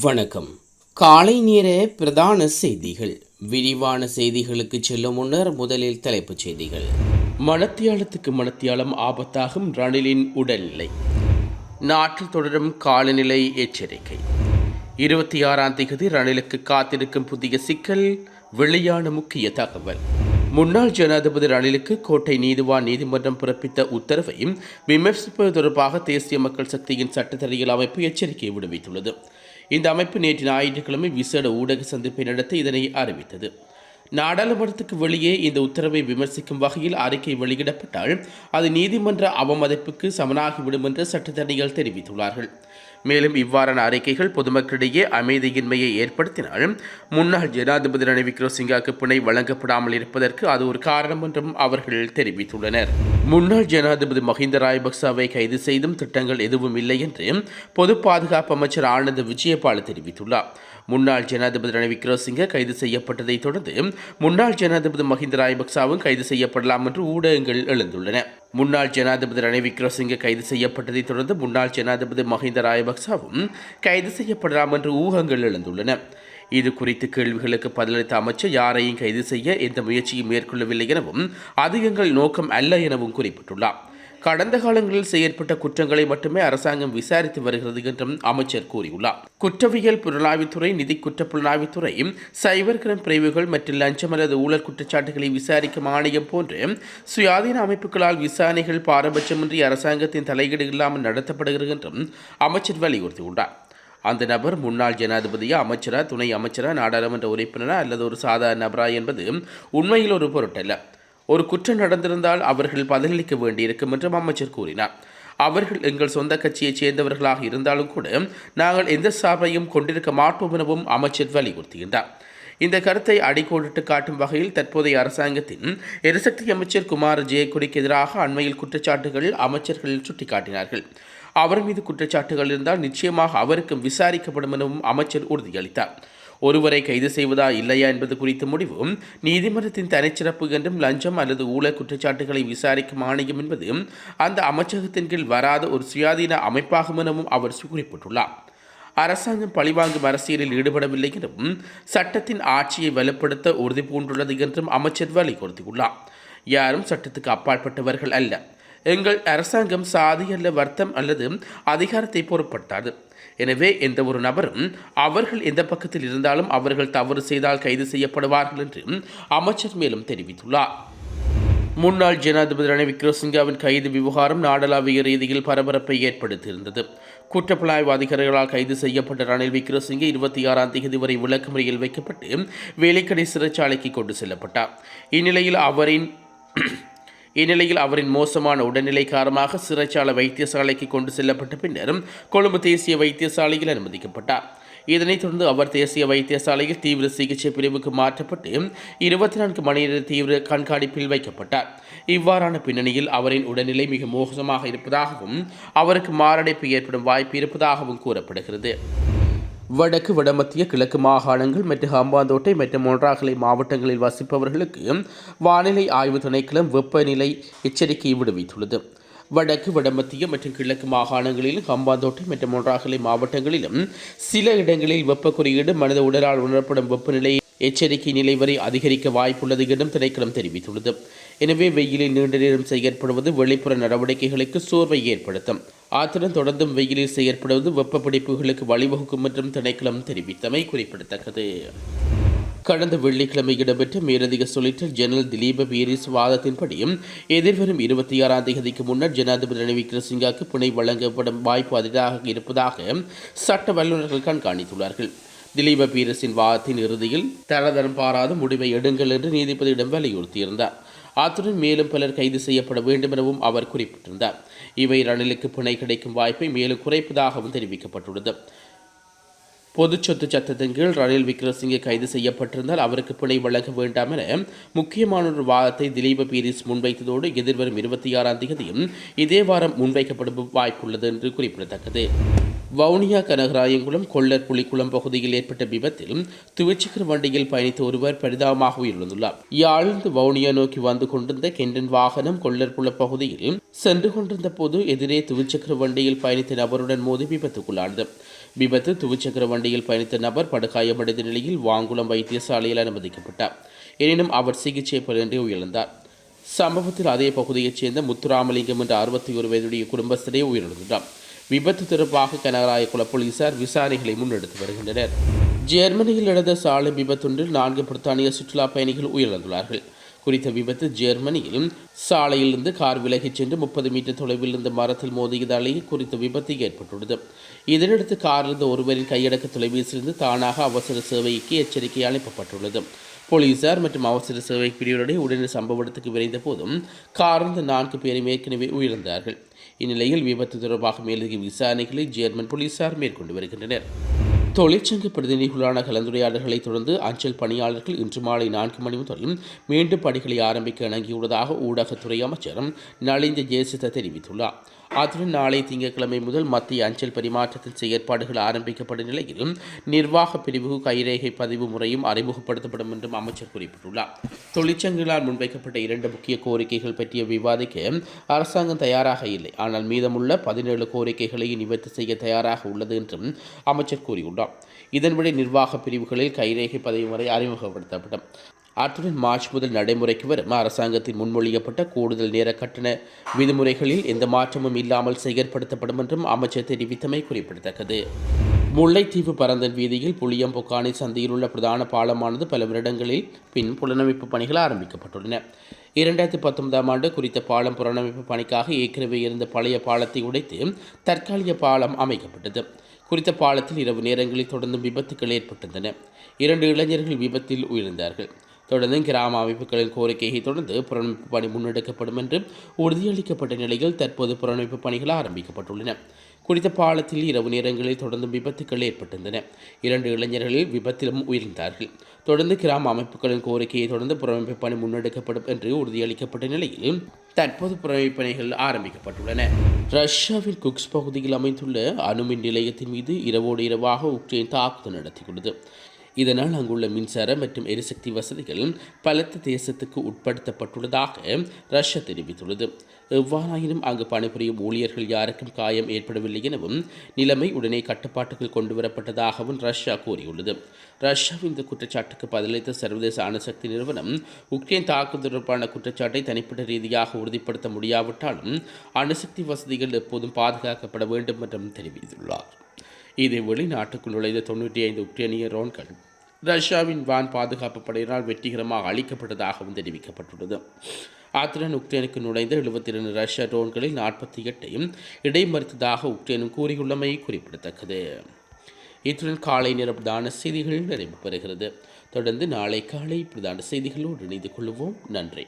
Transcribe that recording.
வணக்கம். காலை நேர பிரதான செய்திகள். விரிவான செய்திகளுக்கு செல்லும் முன்னர் முதலில் தலைப்புச் செய்திகள். மணத்தியாலத்துக்கு மணத்தியாலம் ஆபத்தாகும் ரணிலின் உடல்நிலை. நாட்டில் தொடரும் காலநிலை எச்சரிக்கை. இருபத்தி ஆறாம் தேதி ரணிலுக்கு காத்திருக்கும் புதிய சிக்கல் வெளியான முக்கிய தகவல். முன்னாள் ஜனாதிபதி ரணிலுக்கு கோட்டை நீதிவான் நீதிமன்றம் பிறப்பித்த உத்தரவை விமர்சிப்பது தொடர்பாக தேசிய மக்கள் சக்தியின் சட்டத்தறியல் அமைப்பு எச்சரிக்கை விடுவித்துள்ளது. இந்த அமைப்பு நேற்று ஞாயிற்றுக்கிழமை விசேட ஊடக சந்திப்பை நடத்தி இதனை அறிவித்தது. நாடாளுமன்றத்துக்கு வெளியே இந்த உத்தரவை விமர்சிக்கும் வகையில் அறிக்கை வெளியிடப்பட்டால் அது நீதிமன்ற அவமதிப்புக்கு சமனாகிவிடும் என்று சட்டத்தரணிகள் தெரிவித்துள்ளார்கள். மேலும் இவ்வாறான அறிக்கைகள் பொதுமக்களிடையே அமைதியின்மையை ஏற்படுத்தினால் முன்னாள் ஜனாதிபதி ரணில் விக்ரமசிங்காவுக்கு பிணை வழங்கப்படாமல் இருப்பதற்கு அது ஒரு காரணம் என்றும் அவர்கள் தெரிவித்துள்ளனர். முன்னாள் ஜனாதிபதி மஹிந்த ராயபக்சவை கைது செய்தும் திட்டங்கள் எதுவும் இல்லை என்று பொது பாதுகாப்பு அமைச்சர் ஆனந்த் விஜயபால தெரிவித்துள்ளார். முன்னாள் ஜனாதிபதி ரணில் விக்ரமசிங்க கைது செய்யப்பட்டதைத் தொடர்ந்து முன்னாள் ஜனாதிபதி மஹிந்த ராயபக்சாவும் கைது செய்யப்படலாம் என்று ஊடகங்கள் எழுந்துள்ளன. முன்னாள் ஜனாதிபதி ரணில் விக்ரமசிங்க கைது செய்யப்பட்டதைத் தொடர்ந்து முன்னாள் ஜனாதிபதி மஹிந்த ராயபக்சாவும் கைது செய்யப்படலாம் என்று ஊகங்கள் எழுந்துள்ளன. இது குறித்து கேள்விகளுக்கு பதிலளித்த அமைச்சர் யாரையும் கைது செய்ய எந்த முயற்சியும் மேற்கொள்ளவில்லை எனவும் அது எங்கள் நோக்கம் அல்ல எனவும் குறிப்பிட்டுள்ளார். கடந்த காலங்களில் செயற்பட்ட குற்றங்களை மட்டுமே அரசாங்கம் விசாரித்து வருகிறது என்றும் அமைச்சர் கூறியுள்ளார். குற்றவியல் புலனாய்வுத்துறை நிதி குற்ற புலனாய்வுத்துறை சைபர் கிரைம் பிரிவுகள் மற்றும் லஞ்சம் அல்லது ஊழல் குற்றச்சாட்டுகளை விசாரிக்கும் ஆணையம் போன்ற சுயாதீன அமைப்புகளால் விசாரணைகள் பாரபட்சமின்றி அரசாங்கத்தின் தலையீடு இல்லாமல் நடத்தப்படுகிறது என்றும் அமைச்சர் வலியுறுத்தியுள்ளார். அந்த நபர் முன்னாள் ஜனாதிபதியா அமைச்சரா துணை அமைச்சரா நாடாளுமன்ற உறுப்பினரா அல்லது ஒரு சாதாரண நபரா என்பது உண்மையில் ஒரு பொருட்டல்ல. ஒரு குற்றம் நடந்திருந்தால் அவர்கள் பதிலளிக்க வேண்டியிருக்கும் என்றும் அமைச்சர் கூறினார். அவர்கள் எங்கள் சொந்த கட்சியைச் சேர்ந்தவர்களாக இருந்தாலும் கூட நாங்கள் எந்த சார்பையும் கொண்டிருக்க மாட்டோம் எனவும் அமைச்சர் வலியுறுத்துகின்றார் இந்த கருத்தை அடிக்கோடிட்டு காட்டும் வகையில் தற்போதைய அரசாங்கத்தின் எரிசக்தி அமைச்சர் குமார் ஜெயக்குடிக்கு எதிராக அண்மையில் குற்றச்சாட்டுகள் அமைச்சர்கள் சுட்டிக்காட்டினார்கள். அவர் மீது குற்றச்சாட்டுகள் இருந்தால் நிச்சயமாக அவருக்கும் விசாரிக்கப்படும் எனவும் அமைச்சர் உறுதியளித்தார். ஒருவரை கைது செய்வதா இல்லையா என்பது குறித்த முடிவு நீதிமன்றத்தின் தனிச்சிறப்பு என்றும் லஞ்சம் அல்லது ஊழல் குற்றச்சாட்டுகளை விசாரிக்கும் ஆணையம் என்பது அந்த அமைச்சகத்தின் கீழ் வராத ஒரு சுயாதீன அமைப்பாகும் எனவும் அவர் குறிப்பிட்டுள்ளார். அரசாங்கம் பழிவாங்கும் அரசியலில் ஈடுபடவில்லை என்றும் சட்டத்தின் ஆட்சியை வலுப்படுத்த உறுதி பூண்டுள்ளது என்றும் அமைச்சர் வலியுறுத்தியுள்ளார். யாரும் சட்டத்துக்கு அப்பாற்பட்டவர்கள் அல்ல. எங்கள் அரசாங்கம் சாதி அல்ல வர்த்தம் அல்லது அதிகாரத்தை பொருட்பட்டாது. எனவே எந்த ஒரு நபரும் அவர்கள் எந்த பக்கத்தில் இருந்தாலும் அவர்கள் தவறு செய்தால் கைது செய்யப்படுவார்கள் என்று அமைச்சர் மேலும் தெரிவித்துள்ளார். முன்னாள் ஜனாதிபதி ரணில் விக்ரமசிங்காவின் கைது விவகாரம் நாடளாவிய ரீதியில் பரபரப்பை ஏற்படுத்தியிருந்தது. குற்றப்புலனாய்வு அதிகாரிகளால் கைது செய்யப்பட்ட ரணில் விக்ரமசிங்கே இருபத்தி ஆறாம் தேதி வரை விளக்குமுறையில் வைக்கப்பட்டு வேலைக்கடை சிறைச்சாலைக்கு கொண்டு செல்லப்பட்டார். இந்நிலையில் அவரின் இந்நிலையில் அவரின் மோசமான உடல்நிலை காரணமாக சிறைச்சாலை வைத்தியசாலைக்கு கொண்டு செல்லப்பட்ட பின்னர் கொழும்பு தேசிய வைத்தியசாலையில் அனுமதிக்கப்பட்டார். இதனைத் தொடர்ந்து அவர் தேசிய வைத்தியசாலையில் தீவிர சிகிச்சை பிரிவுக்கு மாற்றப்பட்டு இருபத்தி நான்கு மணி நேர தீவிர கண்காணிப்பில் வைக்கப்பட்டார். இவ்வாறான பின்னணியில் அவரின் உடல்நிலை மிக மோசமாக இருப்பதாகவும் அவருக்கு மாரடைப்பு ஏற்படும் வாய்ப்பு இருப்பதாகவும் கூறப்படுகிறது. வடக்கு வடமத்திய கிழக்கு மாகாணங்கள் மற்றும் ஹம்பாந்தோட்டை மற்றும் மொன்றாகலை மாவட்டங்களில் வசிப்பவர்களுக்கு வானிலை ஆய்வு திணைக்களம் வெப்பநிலை எச்சரிக்கை விடுவித்துள்ளது. வடக்கு வடமத்திய மற்றும் கிழக்கு மாகாணங்களிலும் ஹம்பாந்தோட்டை மற்றும் மொன்றாகலை மாவட்டங்களிலும் சில இடங்களில் வெப்ப குறியீடு மனித உடலால் உணரப்படும் வெப்பநிலை எச்சரிக்கை நிலை வரை அதிகரிக்க வாய்ப்புள்ளது என்றும் திணைக்களம் தெரிவித்துள்ளது. எனவே வெயிலில் நீண்ட நேரம் செயற்படுவது வெளிப்புற நடவடிக்கைகளுக்கு சோர்வை ஏற்படுத்தும். ஆத்திரம் தொடர்ந்தும் வெயிலில் செயற்படுவது வெப்பப்பிடிப்புகளுக்கு வழிவகுக்கும் என்றும் திணைக்களம் தெரிவித்தமை குறிப்பிடத்தக்கது. கடந்த வெள்ளிக்கிழமை இடம்பெற்ற மேலதிக சொலிட்டர் ஜெனரல் திலீப பீரிஸ் வாதத்தின்படியும் எதிர்வரும் இருபத்தி ஆறாம் தேதிக்கு முன்னர் ஜனாதிபதி ரணில் விக்ரமசிங்காக்கு பிணை வழங்கப்படும் வாய்ப்பு அதிகமாக இருப்பதாக சட்ட வல்லுநர்கள் கண்காணித்துள்ளார்கள். திலீப பீரஸின் வாதத்தின் இறுதியில் தரதரம் பாராத முடிவை எடுங்கள் என்று நீதிபதியிடம் வலியுறுத்தியிருந்தார். அத்துடன் மேலும் பலர் கைது செய்யப்பட வேண்டும் எனவும் அவர் குறிப்பிட்டிருந்தார். இவை ரணிலுக்கு பிணை கிடைக்கும் வாய்ப்பை மேலும் குறைப்பதாகவும் தெரிவிக்கப்பட்டுள்ளது. பொது சொத்து சட்டத்தின் கீழ் ரணில் விக்ரமசிங்கே கைது செய்யப்பட்டிருந்தால் அவருக்கு பிணை வழங்க வேண்டாம் என முக்கியமான ஒரு வாதத்தை திலீப பீரிஸ் முன்வைத்ததோடு எதிர்வரும் இருபத்தி ஆறாம் தேதியும் இதே வாரம் முன்வைக்கப்படும் வாய்ப்புள்ளது என்று குறிப்பிடத்தக்கது. வவுனியா கனகராயங்குளம் கொள்ளர் புலிக்குளம் பகுதியில் ஏற்பட்ட விபத்தில் துவச்சிக்கர் வண்டியில் பயணித்த ஒருவர் பரிதாபமாக உயிரிழந்துள்ளார். யாழ்ந்து வவுனியா நோக்கி வந்து கொண்டிருந்த கெண்டன் வாகனம் கொள்ளர்புல பகுதியில் சென்று கொண்டிருந்த போது எதிரே துவிச்சக்கர வண்டியில் பயணித்த நபருடன் மோதி விபத்துக்குள்ளானது. விபத்து துவிச்சக்கர வண்டியில் பயணித்த நபர் படுகாயமடைந்த நிலையில் வாங்குளம் வைத்தியசாலையில் அனுமதிக்கப்பட்டார். எனினும் அவர் சிகிச்சை பலனின்றி உயிரிழந்தார். சம்பவத்தில் அதே பகுதியைச் சேர்ந்த முத்துராமலிங்கம் என்ற அறுபத்தி ஒரு வயதுடைய குடும்பஸ்தரே உயிரிழந்துள்ளார். விபத்து தொடர்பாக கனகராய குல போலீசார் விசாரணைகளை முன்னெடுத்து வருகின்றனர். ஜெர்மனியில் நடந்த சாலை விபத்தொன்றில் நான்கு பிரித்தானிய சுற்றுலா பயணிகள் உயிரிழந்துள்ளார்கள். குறித்த விபத்து ஜெர்மனியில் சாலையிலிருந்து கார் விலகிச் சென்று முப்பது மீட்டர் தொலைவில் இருந்த மரத்தில் மோதியதாலேயே குறித்த விபத்து ஏற்பட்டுள்ளது. இதனடுத்து காரிலிருந்து ஒருவரின் கையடக்க தொலைபேசியிலிருந்து தானாக அவசர சேவைக்கு எச்சரிக்கை அனுப்பப்பட்டுள்ளது. போலீசார் மற்றும் அவசர சேவை பிரிவினரை உடனே சம்பவ இடத்துக்கு விரைந்த போதும் காரிலிருந்து நான்கு பேரும் ஏற்கனவே உயிரிழந்தார்கள். இந்நிலையில் விபத்து தொடர்பாக மேலதிக விசாரணைகளை ஜெர்மன் போலீசார் மேற்கொண்டு வருகின்றனர். தொழிற்சங்க பிரதிநிதிகளான கலந்துரையாடல்களை தொடர்ந்து அஞ்சல் பணியாளர்கள் இன்று மாலை நான்கு மணி முதல் மீண்டும் பணிகளை ஆரம்பிக்க இணங்கியுள்ளதாக ஊடகத்துறை அமைச்சர் நலிந்த ஜேசித தெரிவித்துள்ளார். அத்துடன் நாளை திங்கட்கிழமை முதல் மத்திய அஞ்சல் பரிமாற்றத்தின் செயற்பாடுகள் ஆரம்பிக்கப்படும் நிலையில் நிர்வாக பிரிவு கைரேகை பதிவு முறையும் அறிமுகப்படுத்தப்படும் என்றும் அமைச்சர் குறிப்பிட்டுள்ளார். தொழிற்சங்கங்களால் முன்வைக்கப்பட்ட இரண்டு முக்கிய கோரிக்கைகள் பற்றிய விவாதிக்க அரசாங்கம் தயாராக இல்லை. ஆனால் மீதமுள்ள பதினேழு கோரிக்கைகளையும் நிவர்த்தி செய்ய தயாராக உள்ளது என்றும் அமைச்சர் கூறியுள்ளார். இதன்படி நிர்வாக பிரிவுகளில் கைரேகை பதிவு முறை அறிமுகப்படுத்தப்படும். அத்துடன் மார்ச் முதல் நடைமுறைக்கு வரும் அரசாங்கத்தின் முன்மொழியப்பட்ட கூடுதல் நேர கட்டண விதிமுறைகளில் எந்த மாற்றமும் இல்லாமல் செயற்படுத்தப்படும் என்றும் அமைச்சர் தெரிவித்தமை குறிப்பிடத்தக்கது. முல்லைத்தீவு பரந்தன் வீதியில் புளியம்பொக்கானி சந்தையில் உள்ள பிரதான பாலமானது பல வருடங்களில் பின் புலனமைப்பு பணிகள் ஆரம்பிக்கப்பட்டுள்ளன. இரண்டாயிரத்தி பத்தொன்பதாம் ஆண்டு குறித்த பாலம் புலனமைப்பு பணிக்காக ஏற்கனவே இருந்த பழைய பாலத்தை உடைத்து தற்காலிக பாலம் அமைக்கப்பட்டது. குறித்த பாலத்தில் இரவு நேரங்களில் தொடர்ந்து விபத்துக்கள் ஏற்பட்டிருந்தன. இரண்டு இளைஞர்கள் விபத்தில் உயிர்ந்தார்கள் தொடர்ந்து கிராம அமைப்புகளின் கோரிக்கையை தொடர்ந்து புறநமைப்பு பணி முன்னெடுக்கப்படும் என்று உறுதியளிக்கப்பட்ட நிலையில் தற்போது புறநமைப்பு பணிகள் ஆரம்பிக்கப்பட்டுள்ளன. குறித்த பாலத்தில் இரவு நேரங்களில் தொடர்ந்து விபத்துக்கள் ஏற்பட்டிருந்தன. இரண்டு இளைஞர்களில் விபத்திலும் உயிர்ந்தார்கள் தொடர்ந்து கிராம அமைப்புகளின் கோரிக்கையை தொடர்ந்து புறமைப்பு பணி முன்னெடுக்கப்படும் என்று உறுதியளிக்கப்பட்ட நிலையில் தற்போது புறமைப்பு பணிகள் ஆரம்பிக்கப்பட்டுள்ளன. ரஷ்யாவின் குக்ஸ் பகுதியில் அமைந்துள்ள அணுமின் நிலையத்தின் மீது இரவோடு இரவாக உக்ரைன் தாக்குதல் நடத்தியுள்ளது. இதனால் அங்குள்ள மின்சார மற்றும் எரிசக்தி வசதிகள் பலத்த தேசத்துக்கு உட்படுத்தப்பட்டுள்ளதாக ரஷ்யா தெரிவித்துள்ளது. எவ்வாறாயினும் அங்கு பணிபுரியும் ஊழியர்கள் யாருக்கும் காயம் ஏற்படவில்லை எனவும் நிலைமை உடனே கட்டுப்பாட்டுக்குள் கொண்டுவரப்பட்டதாகவும் ரஷ்யா கூறியுள்ளது. ரஷ்யாவின் இந்த குற்றச்சாட்டுக்கு பதிலளித்த சர்வதேச அணுசக்தி நிறுவனம் உக்ரைன் தாக்குதல் தொடர்பான குற்றச்சாட்டை தனிப்பட்ட ரீதியாக உறுதிப்படுத்த முடியாவிட்டாலும் அணுசக்தி வசதிகள் எப்போதும் பாதுகாக்கப்பட வேண்டும் என்றும் தெரிவித்துள்ளார். இது வெளிநாட்டுக்குள் நுழைந்த தொண்ணூற்றி ஐந்து உக்ரைனிய ரோன்கள் ரஷ்யாவின் வான் பாதுகாப்பு படையினால் வெற்றிகரமாக அளிக்கப்பட்டதாகவும் தெரிவிக்கப்பட்டுள்ளது. அத்துடன் உக்ரைனுக்கு நுழைந்த எழுபத்தி இரண்டு ரஷ்ய ட்ரோன்களில் நாற்பத்தி எட்டையும் இடைமறித்ததாக உக்ரைனும் கூறியுள்ளமை குறிப்பிடத்தக்கது. இத்துடன் காலை நேர பிரதான செய்திகள் நிறைவு பெறுகிறது. தொடர்ந்து நாளை காலை பிரதான செய்திகளோடு இணைந்து கொள்வோம். நன்றி.